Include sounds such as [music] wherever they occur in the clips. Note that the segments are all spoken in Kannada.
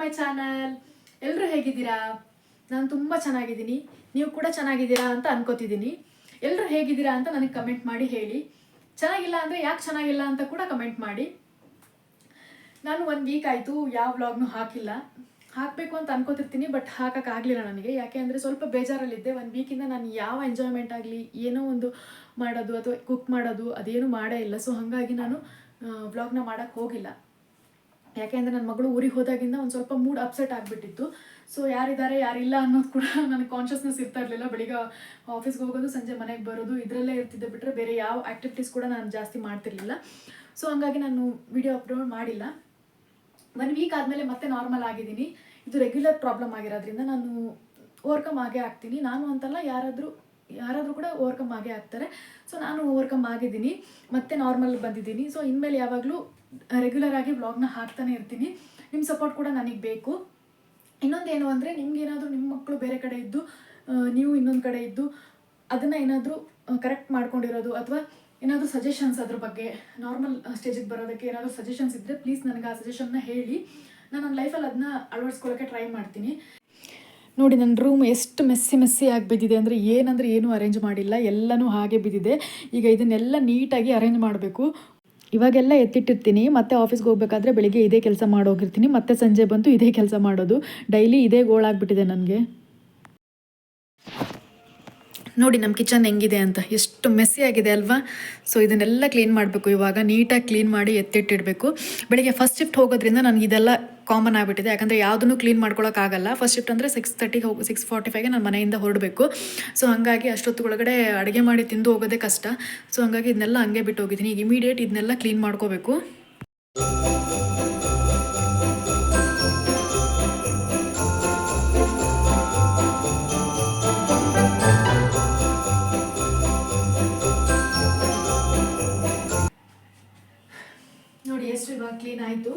My channel. ಎಲ್ಲರೂ ಹೇಗಿದ್ದೀರಾ? ನಾನು ತುಂಬ ಚೆನ್ನಾಗಿದ್ದೀನಿ. ನೀವು ಕೂಡ ಚೆನ್ನಾಗಿದ್ದೀರಾ ಅಂತ ಅನ್ಕೋತಿದ್ದೀನಿ. ಎಲ್ಲರೂ ಹೇಗಿದ್ದೀರಾ ಅಂತ ನನಗೆ ಕಮೆಂಟ್ ಮಾಡಿ ಹೇಳಿ. ಚೆನ್ನಾಗಿಲ್ಲ ಅಂದರೆ ಯಾಕೆ ಚೆನ್ನಾಗಿಲ್ಲ ಅಂತ ಕೂಡ ಕಮೆಂಟ್ ಮಾಡಿ. ನಾನು ಒಂದು ವೀಕ್ ಆಯಿತು, ಯಾವ ವ್ಲಾಗ್ನು ಹಾಕಿಲ್ಲ. ಹಾಕಬೇಕು ಅಂತ ಅನ್ಕೋತಿರ್ತೀನಿ ಬಟ್ ಹಾಕೋಕ್ಕಾಗಲಿಲ್ಲ ನನಗೆ. ಯಾಕೆ ಅಂದರೆ ಸ್ವಲ್ಪ ಬೇಜಾರಲ್ಲಿದ್ದೆ. ಒಂದು ವೀಕಿಂದ ನಾನು ಯಾವ ಎಂಜಾಯ್ಮೆಂಟ್ ಆಗಲಿ, ಏನೋ ಒಂದು ಮಾಡೋದು ಅಥವಾ ಕುಕ್ ಮಾಡೋದು ಅದೇನು ಮಾಡೇ ಇಲ್ಲ. ಸೊ ಹಾಗಾಗಿ ನಾನು ವ್ಲಾಗ್ನ ಮಾಡೋಕ್ಕೆ ಹೋಗಿಲ್ಲ. ಯಾಕೆಂದರೆ ನನ್ನ ಮಗಳು ಊರಿಗೆ ಹೋದಾಗಿಂದ ಒಂದು ಸ್ವಲ್ಪ ಮೂಡ್ ಅಪ್ಸೆಟ್ ಆಗಿಬಿಟ್ಟಿತ್ತು. ಸೊ ಯಾರಿದ್ದಾರೆ, ಯಾರಿಲ್ಲ ಅನ್ನೋದು ಕೂಡ ನನಗೆ ಕಾನ್ಷಿಯಸ್ನೆಸ್ ಇರ್ತಾ ಇರಲಿಲ್ಲ. ಬೆಳಿಗ್ಗೆ ಆಫೀಸ್ಗೆ ಹೋಗೋದು, ಸಂಜೆ ಮನೆಗೆ ಬರೋದು, ಇದರಲ್ಲೇ ಇರ್ತಿದ್ದೆ ಬಿಟ್ಟರೆ ಬೇರೆ ಯಾವ ಆ್ಯಕ್ಟಿವಿಟೀಸ್ ಕೂಡ ನಾನು ಜಾಸ್ತಿ ಮಾಡ್ತಿರ್ಲಿಲ್ಲ. ಸೊ ಹಂಗಾಗಿ ನಾನು ವಿಡಿಯೋ ಅಪ್ಲೋಡ್ ಮಾಡಿಲ್ಲ. ಒನ್ ವೀಕ್ ಆದಮೇಲೆ ಮತ್ತೆ ನಾರ್ಮಲ್ ಆಗಿದ್ದೀನಿ. ಇದು ರೆಗ್ಯುಲರ್ ಪ್ರಾಬ್ಲಮ್ ಆಗಿರೋದ್ರಿಂದ ನಾನು ಓವರ್ಕಮ್ ಆಗೇ ಆಗ್ತೀನಿ. ನಾನು ಅಂತಲ್ಲ ಯಾರಾದರೂ ಯಾರಾದರೂ ಕೂಡ ಓವರ್ಕಮ್ ಆಗೇ ಆಗ್ತಾರೆ. ಸೊ ನಾನು ಓವರ್ಕಮ್ ಆಗಿದ್ದೀನಿ. ಮತ್ತೆ ನಾರ್ಮಲ್ ಬಂದಿದ್ದೀನಿ. ಸೊ ಇನ್ಮೇಲೆ ಯಾವಾಗಲೂ ರೆಗ್ಯುಲರ್ ಆಗಿ ವ್ಲಾಗ್ನ ಹಾಕ್ತಾನೆ ಇರ್ತೀನಿ. ನಿಮ್ಮ ಸಪೋರ್ಟ್ ಕೂಡ ನನಗೆ ಬೇಕು. ಇನ್ನೊಂದೇನು ಅಂದರೆ ನಿಮ್ಗೇನಾದರೂ ನಿಮ್ಮ ಮಕ್ಕಳು ಬೇರೆ ಕಡೆ ಇದ್ದು ನೀವು ಇನ್ನೊಂದು ಕಡೆ ಇದ್ದು, ಅದನ್ನು ಏನಾದರೂ ಕರೆಕ್ಟ್ ಮಾಡ್ಕೊಂಡಿರೋದು ಅಥವಾ ಏನಾದರೂ ಸಜೆಷನ್ಸ್ ಅದ್ರ ಬಗ್ಗೆ ನಾರ್ಮಲ್ ಸ್ಟೇಜಿಗೆ ಬರೋದಕ್ಕೆ ಏನಾದರೂ ಸಜೆಷನ್ಸ್ ಇದ್ದರೆ ಪ್ಲೀಸ್ ನನಗೆ ಆ ಸಜೆಷನ್ನ ಹೇಳಿ. ನಾನು ನನ್ನ ಲೈಫಲ್ಲಿ ಅದನ್ನ ಅಳವಡಿಸ್ಕೊಳ್ಳೋಕ್ಕೆ ಟ್ರೈ ಮಾಡ್ತೀನಿ. ನೋಡಿ ನನ್ನ ರೂಮ್ ಎಷ್ಟು ಮೆಸ್ಸಿ ಮೆಸ್ಸಿ ಆಗಿ ಬಿದ್ದಿದೆ ಅಂದರೆ ಏನಂದರೆ ಏನೂ ಅರೇಂಜ್ ಮಾಡಿಲ್ಲ. ಎಲ್ಲನೂ ಹಾಗೆ ಬಿದ್ದಿದೆ. ಈಗ ಇದನ್ನೆಲ್ಲ ನೀಟಾಗಿ ಅರೇಂಜ್ ಮಾಡಬೇಕು. ಇವಾಗೆಲ್ಲ ಎತ್ತಿಟ್ಟಿರ್ತೀನಿ, ಮತ್ತೆ ಆಫೀಸ್ಗೆ ಹೋಗ್ಬೇಕಾದ್ರೆ ಬೆಳಿಗ್ಗೆ ಇದೇ ಕೆಲಸ ಮಾಡೋಗಿರ್ತೀನಿ, ಮತ್ತೆ ಸಂಜೆ ಬಂತು ಇದೇ ಕೆಲಸ ಮಾಡೋದು. ಡೈಲಿ ಇದೇ ಗೋಳಾಗ್ಬಿಟ್ಟಿದೆ ನನಗೆ. ನೋಡಿ ನಮ್ಮ ಕಿಚನ್ ಹೆಂಗಿದೆ ಅಂತ. ಎಷ್ಟು ಮೆಸ್ಸಿ ಆಗಿದೆ ಅಲ್ವಾ? ಸೊ ಇದನ್ನೆಲ್ಲ ಕ್ಲೀನ್ ಮಾಡಬೇಕು. ಇವಾಗ ನೀಟಾಗಿ ಕ್ಲೀನ್ ಮಾಡಿ ಎತ್ತಿಟ್ಟಿಡಬೇಕು. ಬೆಳಿಗ್ಗೆ ಫಸ್ಟ್ ಶಿಫ್ಟ್ ಹೋಗೋದ್ರಿಂದ ನನಗೆ ಇದೆಲ್ಲ ಕಾಮನ್ ಆಗಿಬಿಟ್ಟಿದೆ. ಯಾಕಂದರೆ ಯಾವುದನ್ನು ಕ್ಲೀನ್ ಮಾಡ್ಕೊಳಕ್ಕಾಗಲ್ಲ ಫಸ್ಟ್ ಶಿಫ್ಟ್ ಅಂದರೆ ಸಿಕ್ಸ್ ತರ್ಟಿಗೆ ಹೋಗಿ ಸಿಕ್ಸ್ ಫಾರ್ಟಿ ಫೈವ್ಗೆ ನಾನು ಮನೆಯಿಂದ ಹೊರಡಬೇಕು. ಸೊ ಹಾಗಾಗಿ ಅಷ್ಟೊತ್ತೊಳಗಡೆ ಅಡುಗೆ ಮಾಡಿ ತಿಂದು ಹೋಗೋದೇ ಕಷ್ಟ. ಸೊ ಹಾಗಾಗಿ ಇದನ್ನೆಲ್ಲ ಹಂಗೆ ಬಿಟ್ಟು ಹೋಗಿದ್ದೀನಿ ಈಗ ಇಮಿಡಿಯೇಟ್ ಇದನ್ನೆಲ್ಲ ಕ್ಲೀನ್ ಮಾಡ್ಕೋಬೇಕು. ಕ್ಲೀನ್ ಆಯಿತು.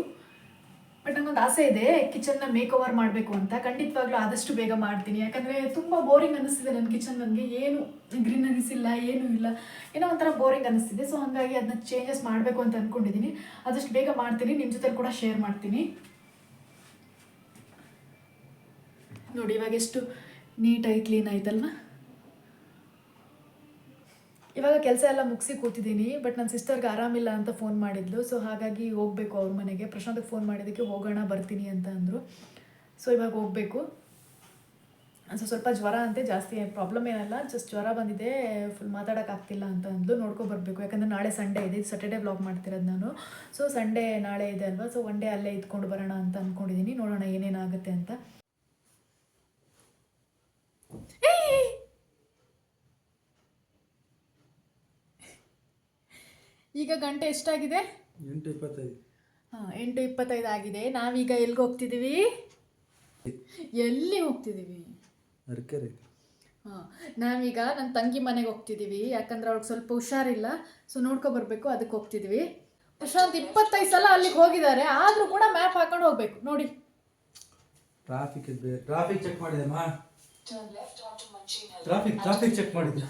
ಬಟ್ ನಂಗೊಂದು ಆಸೆ ಇದೆ ಕಿಚನ್ನ ಮೇಕ್ ಓವರ್ ಮಾಡಬೇಕು ಅಂತ. ಖಂಡಿತವಾಗ್ಲೂ ಆದಷ್ಟು ಬೇಗ ಮಾಡ್ತೀನಿ. ಯಾಕಂದರೆ ತುಂಬ ಬೋರಿಂಗ್ ಅನ್ನಿಸ್ತಿದೆ ನನ್ನ ಕಿಚನ್ ನನಗೆ. ಏನು ಗ್ರೀನರೀಸ್ ಇಲ್ಲ, ಏನೂ ಇಲ್ಲ. ಏನೋ ಒಂಥರ ಬೋರಿಂಗ್ ಅನ್ನಿಸ್ತಿದೆ. ಸೊ ಹಾಗಾಗಿ ಅದನ್ನ ಚೇಂಜಸ್ ಮಾಡಬೇಕು ಅಂತ ಅಂದ್ಕೊಂಡಿದ್ದೀನಿ ಆದಷ್ಟು ಬೇಗ ಮಾಡ್ತೀನಿ. ನಿಮ್ಮ ಜೊತೆ ಕೂಡ ಶೇರ್ ಮಾಡ್ತೀನಿ. ನೋಡಿ ಇವಾಗ ಎಷ್ಟು ನೀಟಾಗಿ ಕ್ಲೀನ್ ಆಯ್ತಲ್ವಾ? ಇವಾಗ ಕೆಲಸ ಎಲ್ಲ ಮುಗಿಸಿ ಕೂತಿದ್ದೀನಿ ಬಟ್ ನನ್ನ ಸಿಸ್ಟರ್ಗೆ ಆರಾಮಿಲ್ಲ ಅಂತ ಫೋನ್ ಮಾಡಿದ್ಲು. ಸೊ ಹಾಗಾಗಿ ಹೋಗಬೇಕು ಅವ್ರ ಮನೆಗೆ. ಪ್ರಶಾಂತ್ಗೆ ಫೋನ್ ಮಾಡಿದ್ದಕ್ಕೆ ಹೋಗೋಣ, ಬರ್ತೀನಿ ಅಂತ ಅಂದರು. ಸೊ ಇವಾಗ ಹೋಗಬೇಕು. ಸೊ ಸ್ವಲ್ಪ ಜ್ವರ ಅಂತೆ, ಜಾಸ್ತಿ ಪ್ರಾಬ್ಲಮ್ ಏನಲ್ಲ ಜಸ್ಟ್ ಜ್ವರ ಬಂದಿದೆ ಫುಲ್ ಮಾತಾಡೋಕ್ಕಾಗ್ತಿಲ್ಲ ಅಂತ ಅಂದ್ಲು. ನೋಡ್ಕೊ ಬರಬೇಕು. ಯಾಕಂದರೆ ನಾಳೆ ಸಂಡೇ ಇದೆ. ಸ್ಯಾಟರ್ಡೆ ಬ್ಲಾಗ್ ಮಾಡ್ತಿರೋದು ನಾನು. ಸೊ ಸಂಡೇ ನಾಳೆ ಇದೆ ಅಲ್ವಾ? ಸೊ ಒನ್ ಡೇ ಅಲ್ಲೇ ಇದ್ಕೊಂಡು ಬರೋಣ ಅಂತ ಅಂದ್ಕೊಂಡಿದ್ದೀನಿ ನೋಡೋಣ ಏನೇನಾಗುತ್ತೆ ಅಂತ. ಈಗ ಗಂಟೆ ಎಷ್ಟಾಗಿದೆ? ಎಂಟು ಇಪ್ಪತ್ತೈದು ಹಾಂ ಎಂಟು ಇಪ್ಪತ್ತೈದು ಆಗಿದೆ. ನಾವೀಗ ಎಲ್ಲಿಗೆ ಹೋಗ್ತಿದ್ದೀವಿ? ಎಲ್ಲಿ ಹೋಗ್ತಿದ್ದೀವಿ? ಅರ್ಕೆರೆ ಹಾಂ ನಾವೀಗ ನನ್ನ ತಂಗಿ ಮನೆಗೆ ಹೋಗ್ತಿದ್ದೀವಿ. ಯಾಕಂದ್ರೆ ಅವ್ಳಿಗೆ ಸ್ವಲ್ಪ ಹುಷಾರಿಲ್ಲ. ಸೊ ನೋಡ್ಕೊ ಬರಬೇಕು ಅದಕ್ಕೆ ಹೋಗ್ತಿದ್ದೀವಿ. ಪ್ರಶಾಂತ್ ಇಪ್ಪತ್ತೈದು ಸಲ ಅಲ್ಲಿಗೆ ಹೋಗಿದ್ದಾರೆ. ಆದರೂ ಕೂಡ ಮ್ಯಾಪ್ ಹಾಕೊಂಡು ಹೋಗ್ಬೇಕು. ನೋಡಿ. ಟ್ರಾಫಿಕ್ ಇದ್ದೆ ಟ್ರಾಫಿಕ್ ಚೆಕ್ ಮಾಡಿದೆ ಮಾ ಟ್ರಾಫಿಕ್ ಟ್ರಾಫಿಕ್ ಚೆಕ್ ಮಾಡಿದ್ದೆ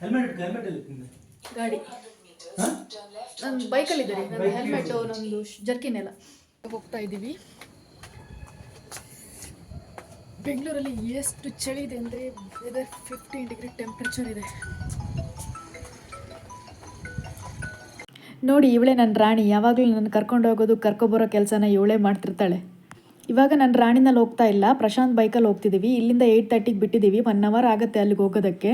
ಹೆಲ್ಮೆಟ್ ಹೆಲ್ಮೆಟ್ ಎಲ್ಲಿ ಗಾಡಿ. ನನ್ನ ಬೈಕಲ್ಲಿದ್ದೀರಿ ನನ್ನ ಹೆಲ್ಮೆಟು ನಮ್ಮದು ಜರ್ಕಿನ್ ಎಲ್ಲ ಹೋಗ್ತಾ ಇದ್ದೀವಿ. ಬೆಂಗಳೂರಲ್ಲಿ ಎಷ್ಟು ಚಳಿ ಇದೆ ಅಂದರೆ ವೆದರ್ ಫಿಫ್ಟೀನ್ ಡಿಗ್ರಿ ಟೆಂಪ್ರೇಚರ್ ಇದೆ. ನೋಡಿ ಇವಳೆ ನನ್ನ ರಾಣಿ. ಯಾವಾಗಲೂ ನನ್ನ ಕರ್ಕೊಂಡು ಹೋಗೋದು ಕರ್ಕೊಬರೋ ಕೆಲಸನ ಇವಳೆ ಮಾಡ್ತಿರ್ತಾಳೆ. ಇವಾಗ ನಾನು ರಾಣಿನಲ್ಲಿ ಹೋಗ್ತಾ ಇಲ್ಲ. ಪ್ರಶಾಂತ್ ಬೈಕಲ್ಲಿ ಹೋಗ್ತಿದ್ದೀವಿ ಇಲ್ಲಿಂದ ಏಯ್ಟ್ ತರ್ಟಿಗೆ ಬಿಟ್ಟಿದ್ದೀವಿ ಒನ್ ಅವರ್ ಆಗುತ್ತೆ ಅಲ್ಲಿಗೆ ಹೋಗೋದಕ್ಕೆ.